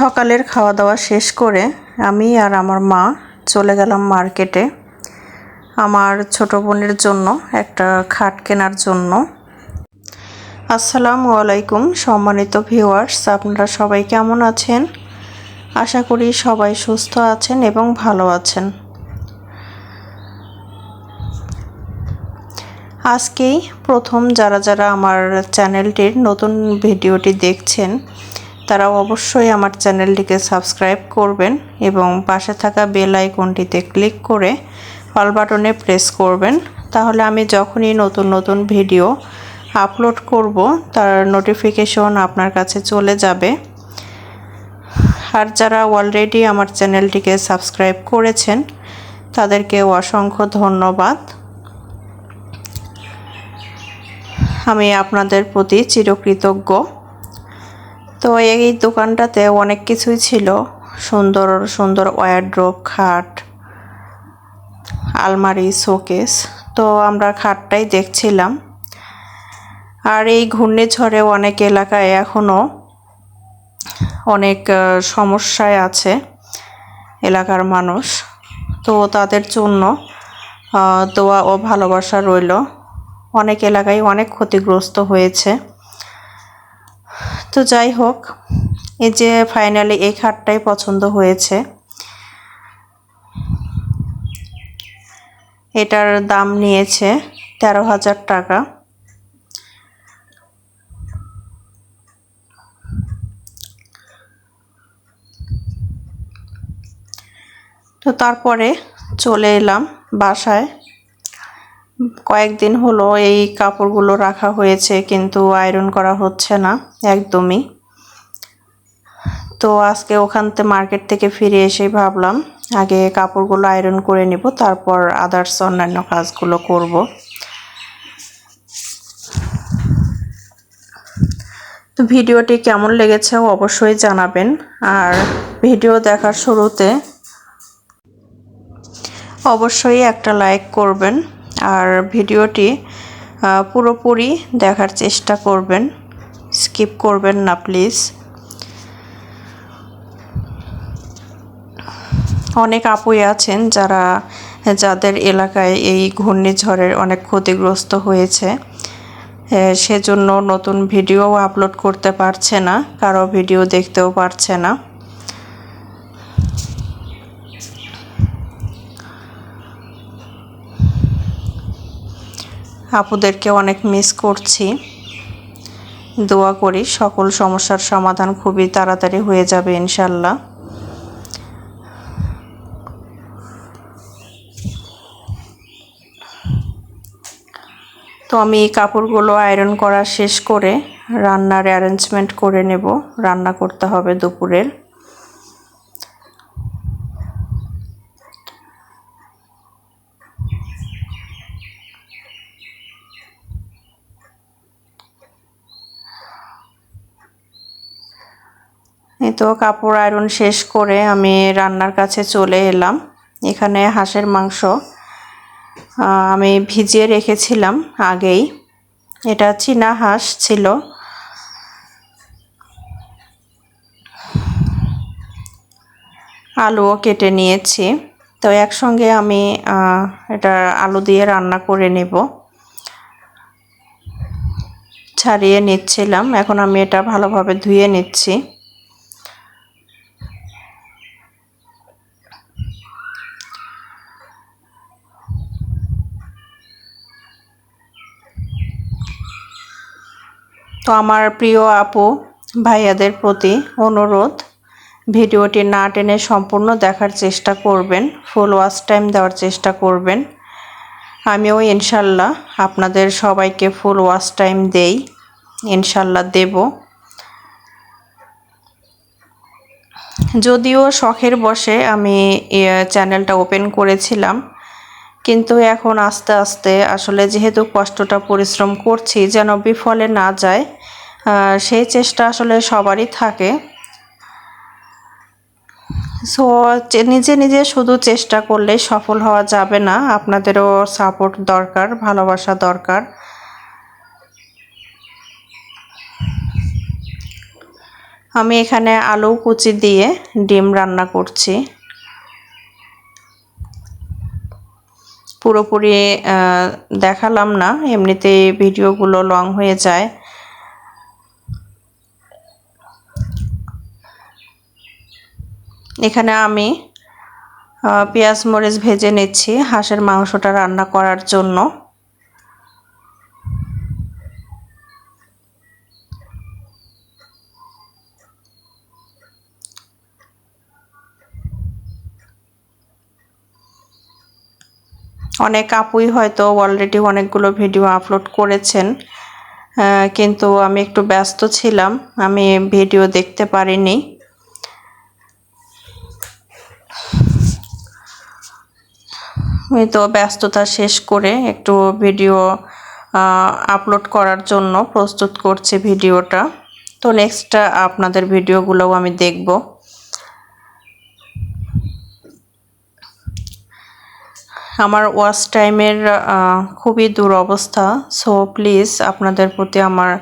সকালের খাওয়া দাওয়া শেষ করে আমি আর আমার মা চলে গেলাম মার্কেটে আমার ছোট বোনের জন্য, একটা খাট কেনার জন্য। আসসালামু আলাইকুম, সম্মানিত ভিউয়ার্স, আপনারা সবাই কেমন আছেন? আশা করি সবাই সুস্থ আছেন এবং ভালো আছেন। আজকেই প্রথম যারা যারা আমার চ্যানেলটির নতুন ভিডিওটি দেখছেন তারা অবশ্যই আমার চ্যানেলটিকে সাবস্ক্রাইব করবেন এবং পাশে থাকা বেল আইকনটিতে ক্লিক করে অল বাটনে প্রেস করবেন। তাহলে আমি যখনই নতুন নতুন ভিডিও আপলোড করব, তার নোটিফিকেশন আপনার কাছে চলে যাবে। আর যারা অলরেডি আমার চ্যানেলটিকে সাবস্ক্রাইব করেছেন, তাদেরকে অসংখ্য ধন্যবাদ। আমি আপনাদের প্রতি চিরকৃতজ্ঞ। তো এই দোকানটাতে অনেক কিছুই ছিল। সুন্দর সুন্দর ওয়ারড্রোপ খাট, আলমারি শোকেস তো আমরা খাটটাই দেখছিলাম। আর এই ঘূর্ণিঝড়ে অনেক এলাকায় এখনও অনেক সমস্যায় আছে এলাকার মানুষ। তো তাদের জন্য দোয়া ও ভালোবাসা রইল। অনেক এলাকায় অনেক ক্ষতিগ্রস্ত হয়েছে। তো যাই হোক, এই যে ফাইনালি এই খাটটাই পছন্দ হয়েছে। এটার দাম নিয়েছে তেরো হাজার টাকা। তো তারপরে চলে এলাম বাসায়। কয়েকদিন হলো এই কাপড়গুলো রাখা হয়েছে, কিন্তু আয়রন করা হচ্ছে না একদমই। তো আজকে ওখান থেকে মার্কেট থেকে ফিরে এসে ভাবলাম, আগে কাপড়গুলো আয়রন করে নিব, তারপর আদার্স অন্যান্য কাজগুলো করব। তো ভিডিওটি কেমন লেগেছে অবশ্যই জানাবেন, আর ভিডিও দেখার শুরুতে অবশ্যই একটা লাইক করবেন। আর ভিডিওটি পুরোপুরি দেখার চেষ্টা করবেন। স্কিপ করবেন না, প্লিজ। অনেক আপুই আছেন যারা, যাদের এলাকায় এই ঘূর্ণিঝড়ের অনেক ক্ষতিগ্রস্ত হয়েছে। সেজন্য নতুন ভিডিও আপলোড করতে পারছে না, কারও ভিডিও দেখতেও পারছে না। আপুদেরকে অনেক মিস করছি। দোয়া করি সকল সমস্যার সমাধান খুবই তাড়াতাড়ি হয়ে যাবে ইনশাল্লাহ। তো আমি এই কাপড়গুলো আয়রন করা শেষ করে রান্নার অ্যারেঞ্জমেন্ট করে নেব। রান্না করতে হবে দুপুরের। তো কাপড় আয়রন শেষ করে আমি রান্নার কাছে চলে এলাম। এখানে হাঁসের মাংস আমি ভিজিয়ে রেখেছিলাম আগেই। এটা চীনা হাঁস ছিল। আলুও কেটে নিয়েছি। তো একসঙ্গে আমি এটা আলু দিয়ে রান্না করে নেব। ছাড়িয়ে নিচ্ছিলাম। এখন আমি এটা ভালোভাবে ধুয়ে নিচ্ছি। তো আমার প্রিয় আপু, ভাইয়াদের প্রতি অনুরোধ, ভিডিওটি না টেনে সম্পূর্ণ দেখার চেষ্টা করবেন ফুল ওয়াচ টাইম দেওয়ার চেষ্টা করবেন। আমিও ইনশাল্লাহ আপনাদের সবাইকে ফুল ওয়াচ টাইম দেই, ইনশাল্লাহ দেব। যদিও শখের বসে আমি চ্যানেলটা ওপেন করেছিলাম, কিন্তু এখন আস্তে আস্তে আসলে যেহেতু কষ্টটা, পরিশ্রম করছি, যেন বিফলে না যায় সেই চেষ্টা আসলে সবারই থাকে। সো নিজে নিজে শুধু চেষ্টা করলে সফল হওয়া যাবে না। আপনাদেরও সাপোর্ট দরকার, ভালোবাসা দরকার। আমি এখানে আলু কুচি দিয়ে ডিম রান্না করছি। পুরোপুরি দেখালাম না এমনিতে ভিডিওগুলো লং হয়ে যায়। এখানে আমি পেঁয়াজ, মরিচ ভেজে নিচ্ছি হাঁসের মাংসটা রান্না করার জন্য। অনেক আপুই হয়তো অলরেডি অনেকগুলো ভিডিও আপলোড করেছেন কিন্তু আমি একটু ব্যস্ত ছিলাম, আমি ভিডিও দেখতে পারিনি। তো ব্যস্ততা শেষ করে একটু ভিডিও আপলোড করার জন্য প্রস্তুত করছি ভিডিওটা তো নেক্সট আপনাদের ভিডিওগুলোও আমি দেখব। আমার ওয়াচ টাইমের খুবই দুরবস্থা সো প্লিজ আপনাদের প্রতি আমার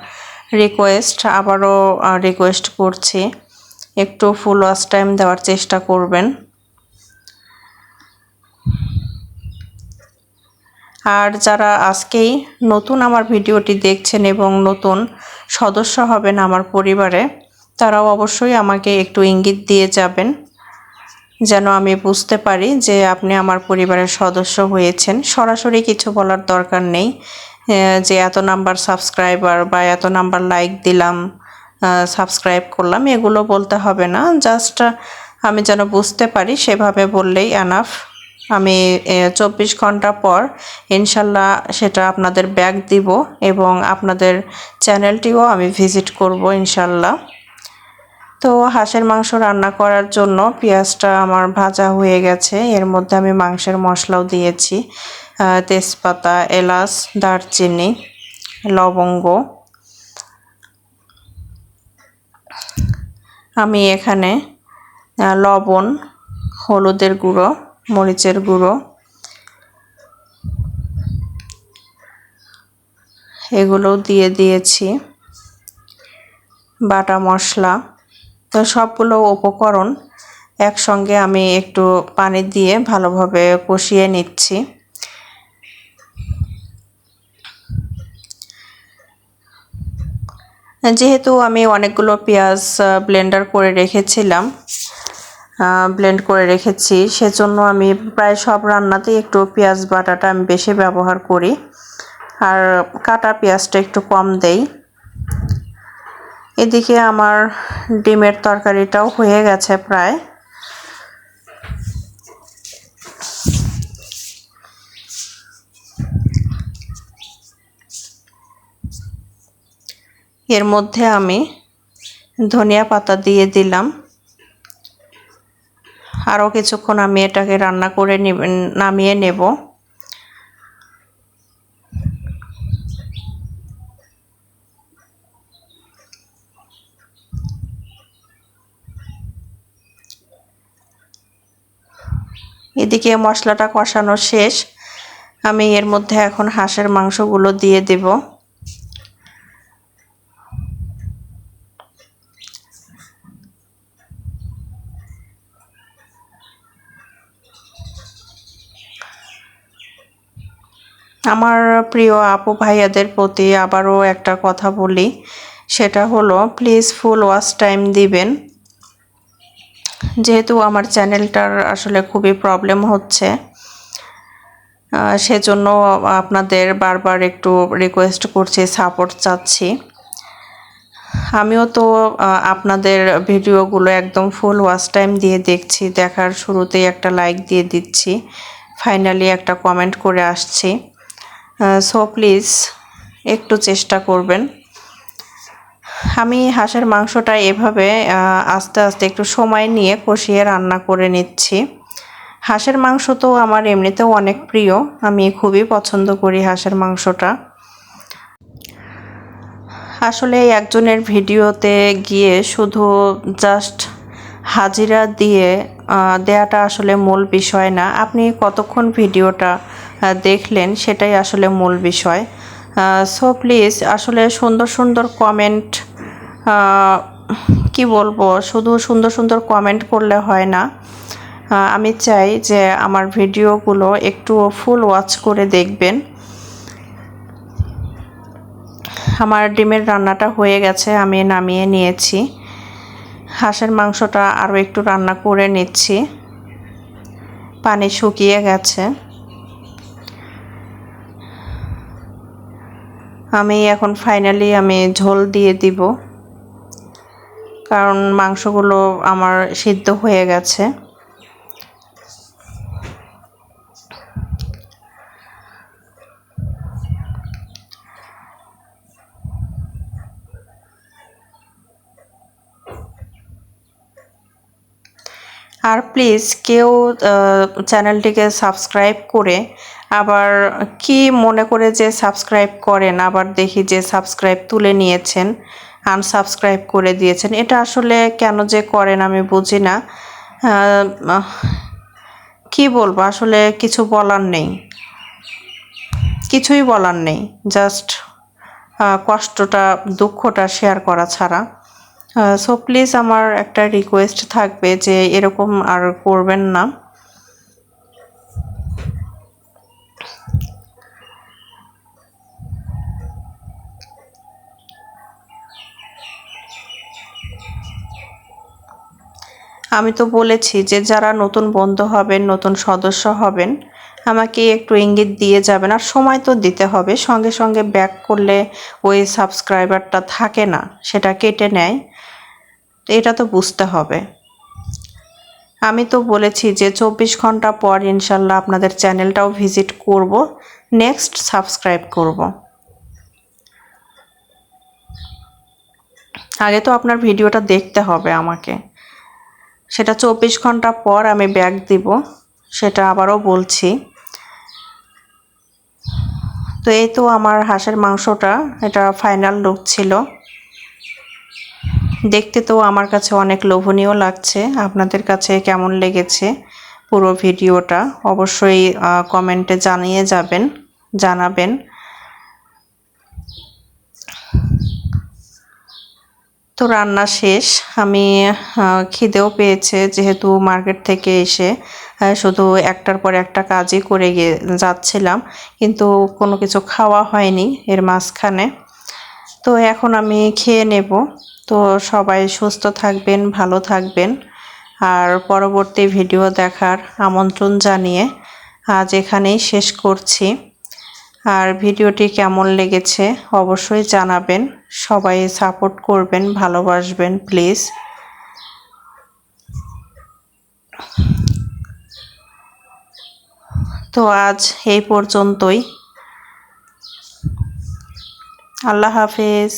রিকোয়েস্ট আবারও রিকোয়েস্ট করছি। একটু ফুল ওয়াচ টাইম দেওয়ার চেষ্টা করবেন। আর যারা আজকেই নতুন আমার ভিডিওটি দেখছেন এবং নতুন সদস্য হবেন আমার পরিবারে, তারাও অবশ্যই আমাকে একটু ইঙ্গিত দিয়ে যাবেন, যেন আমি বুঝতে পারি যে আপনি আমার পরিবারের সদস্য হয়েছেন। সরাসরি কিছু বলার দরকার নেই যে এত নাম্বার সাবস্ক্রাইবার বা এত নাম্বার লাইক দিলাম সাবস্ক্রাইব করলাম, এগুলো বলতে হবে না। জাস্ট আমি যেন বুঝতে পারি সেভাবে বললেই এনাফ আমি চব্বিশ ঘণ্টা পর ইনশাল্লাহ সেটা আপনাদের ব্যাগ দিব এবং আপনাদের চ্যানেলটিও আমি ভিজিট করব ইনশাল্লাহ। তো হাঁসের মাংস রান্না করার জন্য পেঁয়াজটা আমার ভাজা হয়ে গেছে। এর মধ্যে আমি মাংসের মশলাও দিয়েছি। তেজপাতা, এলাচ, দারচিনি, লবঙ্গ। আমি এখানে লবণ, হলুদের গুঁড়ো মরিচের গুঁড়ো। এগুলোও দিয়ে দিয়েছি। বাটা মশলা। তো সবগুলো উপকরণ একসঙ্গে আমি একটু পানি দিয়ে ভালোভাবে কষিয়ে নিচ্ছি। যেহেতু আমি অনেকগুলো পেঁয়াজ ব্লেন্ডার করে রেখেছিলাম ব্লেন্ড করে রেখেছি। সেজন্য আমি প্রায় সব রান্নাতেই একটু পেঁয়াজ বাটাটা আমি বেশি ব্যবহার করি। আর কাটা পেঁয়াজটা একটু কম দেই। এদিকে আমার ডিমের তরকারিটাও হয়ে গেছে প্রায়। এর মধ্যে আমি ধনিয়া পাতা দিয়ে দিলাম। আরও কিছুক্ষণ আমি এটাকে রান্না করে নামিয়ে নেব। এদিকে মশলাটা কষানো শেষ। আমি এর মধ্যে এখন হাঁসের মাংসগুলো দিয়ে দেব। আমার প্রিয় আপু ভাইয়াদের প্রতি আবারও একটা কথা বলি। সেটা হলো প্লিজ ফুল ওয়াচ টাইম দিবেন। যেহেতু আমার চ্যানেলটার আসলে খুবই প্রবলেম হচ্ছে সেজন্য আপনাদের বারবার একটু রিকোয়েস্ট করছি সাপোর্ট চাচ্ছি। আমিও তো আপনাদের ভিডিওগুলো একদম ফুল ওয়াচ টাইম দিয়ে দেখছি, দেখার শুরুতেই একটা লাইক দিয়ে দিচ্ছি। ফাইনালি একটা কমেন্ট করে আসছি। সো প্লিজ একটু চেষ্টা করবেন। আমি হাঁসের মাংসটা এভাবে আস্তে আস্তে একটু সময় নিয়ে কষিয়ে রান্না করে নিচ্ছি। হাঁসের মাংস তো আমার এমনিতেও অনেক প্রিয়, আমি খুবই পছন্দ করি হাঁসের মাংসটা। আসলে একজনের ভিডিওতে গিয়ে শুধু জাস্ট হাজিরা দিয়ে দেয়াটা আসলে মূল বিষয় না। আপনি কতক্ষণ ভিডিওটা দেখলেন, সেটাই আসলে মূল বিষয়। সো প্লিজ আসলে সুন্দর সুন্দর কমেন্ট কি বলব, শুধু সুন্দর সুন্দর কমেন্ট করলে হয় না। আমি চাই যে আমার ভিডিওগুলো একটু ফুল ওয়াচ করে দেখবেন। আমার ডিমের রান্নাটা হয়ে গেছে, আমি নামিয়ে নিয়েছি। হাঁসের মাংসটা আরও একটু রান্না করে নিচ্ছি। পানি শুকিয়ে গেছে। আমি এখন ফাইনালি আমি ঝোল দিয়ে দিব। কারণ মাংসগুলো আমার সিদ্ধ হয়ে গেছে। আর প্লিজ কেউ চ্যানেলটিকে সাবস্ক্রাইব করে আবার কি মনে করে যে সাবস্ক্রাইব করেন, আবার দেখি যে সাবস্ক্রাইব তুলে নিয়েছেন আনসাবস্ক্রাইব করে দিয়েছেন, এটা আসলে কেন যে করেন আমি বুঝি না। কি বলব, আসলে কিছু বলার নেই। কিছুই বলার নেই জাস্ট কষ্টটা, দুঃখটা শেয়ার করা ছাড়া। সো প্লিজ আমার একটা রিকোয়েস্ট থাকবে যে এরকম আর করবেন না। আমি তো বলেছি যে যারা নতুন বন্ধু হবেন, নতুন সদস্য হবেন, আমাকে একটু ইঙ্গিত দিয়ে যাবেন আর সময় তো দিতে হবে। সঙ্গে সঙ্গে ব্যাক করলে ওই সাবস্ক্রাইবারটা থাকে না, সেটা কেটে নেয়। এটা তো বুঝতে হবে। আমি তো বলেছি যে চব্বিশ ঘণ্টা পর ইনশাল্লাহ আপনাদের চ্যানেলটাও ভিজিট করব নেক্সট সাবস্ক্রাইব করব। আগে তো আপনার ভিডিওটা দেখতে হবে আমাকে। সেটা চব্বিশ ঘণ্টা পর আমি ব্যাগ দিব, সেটা আবারও বলছি। তো এই তো আমার হাঁসের মাংসটা, এটা ফাইনাল লুক ছিল। দেখতে তো আমার কাছে অনেক লোভনীয় লাগছে। আপনাদের কাছে কেমন লেগেছে পুরো ভিডিওটা? অবশ্যই কমেন্টে জানিয়ে যাবেন, জানাবেন। তো রান্না শেষ। আমি খিদেও পেয়েছে যেহেতু মার্কেট থেকে এসে শুধু একটার পর একটা কাজই করে গিয়ে যাচ্ছিলাম। কিন্তু কোনো কিছু খাওয়া হয়নি এর মাঝখানে। তো এখন আমি খেয়ে নেব। তো সবাই সুস্থ থাকবেন, ভালো থাকবেন। আর পরবর্তী ভিডিও দেখার আমন্ত্রণ জানিয়ে আজ এখানেই শেষ করছি। আর ভিডিওটি কেমন লেগেছে অবশ্যই জানাবেন। সবাই সাপোর্ট করবেন ভালোবাসবেন প্লিজ। তো আজ এই পর্যন্তই। আল্লাহ হাফেজ।